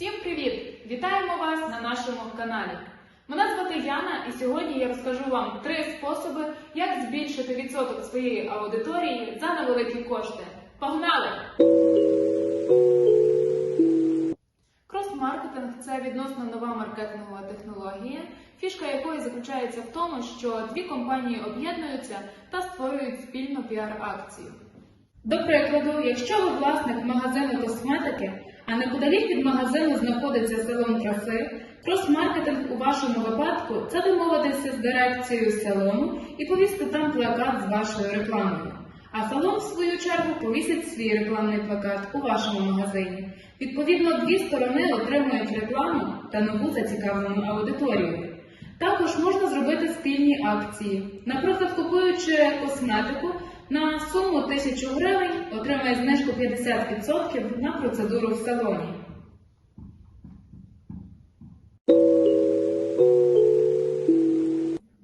Всім привіт! Вітаємо вас на нашому каналі. Мене звати Яна, і сьогодні я розкажу вам три способи, як збільшити відсоток своєї аудиторії за невеликі кошти. Погнали! Крос-маркетинг це відносно нова маркетингова технологія, фішка якої заключається в тому, що дві компанії об'єднуються та створюють спільну піар-акцію. До прикладу, якщо ви власник магазину косметики, а неподалік від магазину знаходиться салон краси, крос-маркетинг у вашому випадку це домовитися з дирекцією салону і повісти там плакат з вашою рекламою. А салон, в свою чергу, повісить свій рекламний плакат у вашому магазині. Відповідно, дві сторони отримують рекламу та нову зацікавлену аудиторію. Також можна зробити спільні акції. Наприклад, купуючи косметику на суму 1000 гривень, отримає знижку 50% на процедуру в салоні.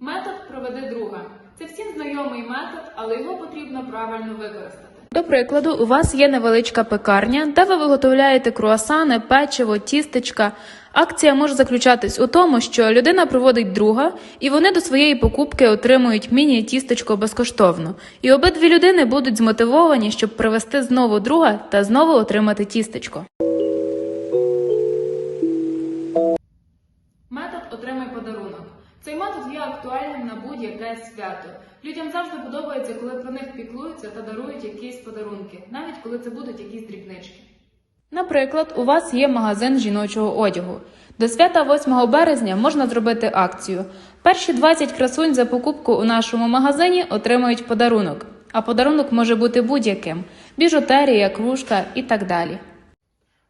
Метод проведи друга. Це всім знайомий метод, але його потрібно правильно використати. До прикладу, у вас є невеличка пекарня, де ви виготовляєте круасани, печиво, тістечка. Акція може заключатись у тому, що людина проводить друга, і вони до своєї покупки отримують міні-тістечко безкоштовно. І обидві людини будуть змотивовані, щоб привезти знову друга та знову отримати тістечко. Метод отримай подарунок. Цей метод є актуальним на будь-яке свято. Людям завжди подобається, коли про них піклуються та дарують якісь подарунки, навіть коли це будуть якісь дрібнички. Наприклад, у вас є магазин жіночого одягу. До свята 8 березня можна зробити акцію. Перші 20 красунь за покупку у нашому магазині отримують подарунок. А подарунок може бути будь-яким: біжутерія, кружка і так далі.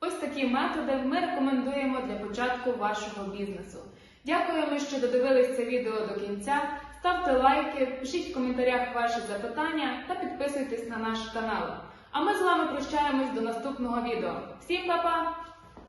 Ось такі методи ми рекомендуємо для початку вашого бізнесу. Дякуємо, що додивились це відео до кінця. Ставте лайки, пишіть в коментарях ваші запитання та підписуйтесь на наш канал. А ми з вами прощаємось до наступного відео. Всім па-па!